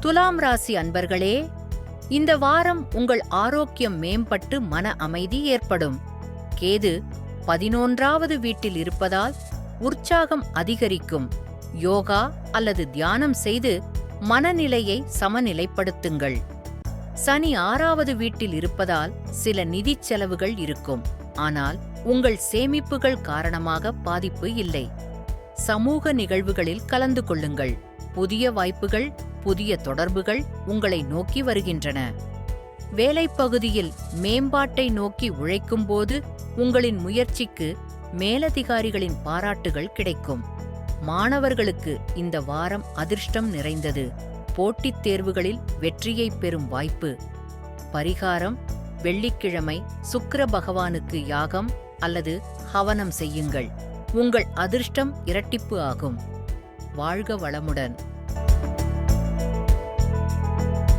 துலாம் ராசி அன்பர்களே இந்த வாரம் உங்கள் ஆரோக்கியம் மேம்பட்டு மன அமைதி ஏற்படும். கேது பதினொன்றாவது வீட்டில் இருப்பதால் உற்சாகம் அதிகரிக்கும். யோகா அல்லது தியானம் செய்து மனநிலையை சமநிலைப்படுத்துங்கள். சனி ஆறாவது வீட்டில் இருப்பதால் சில நிதிச் செலவுகள் இருக்கும். ஆனால் உங்கள் சேமிப்புகள் காரணமாக பாதிப்பு இல்லை. சமூக நிகழ்வுகளில் கலந்து கொள்ளுங்கள். புதிய வாய்ப்புகள் புதிய தொடர்புகள் உங்களை நோக்கி வருகின்றன. வேலைப்பகுதியில் மேம்பாட்டை நோக்கி உழைக்கும்போது உங்களின் முயற்சிக்கு மேலதிகாரிகளின் பாராட்டுகள் கிடைக்கும். மாணவர்களுக்கு இந்த வாரம் அதிர்ஷ்டம் நிறைந்தது. போட்டித் தேர்வுகளில் வெற்றியைப் பெறும் வாய்ப்பு. பரிகாரம் வெள்ளிக்கிழமை சுக்கிர பகவானுக்கு யாகம் அல்லது ஹவனம் செய்யுங்கள். உங்கள் அதிர்ஷ்டம் இரட்டிப்பு ஆகும். வாழ்க வளமுடன்.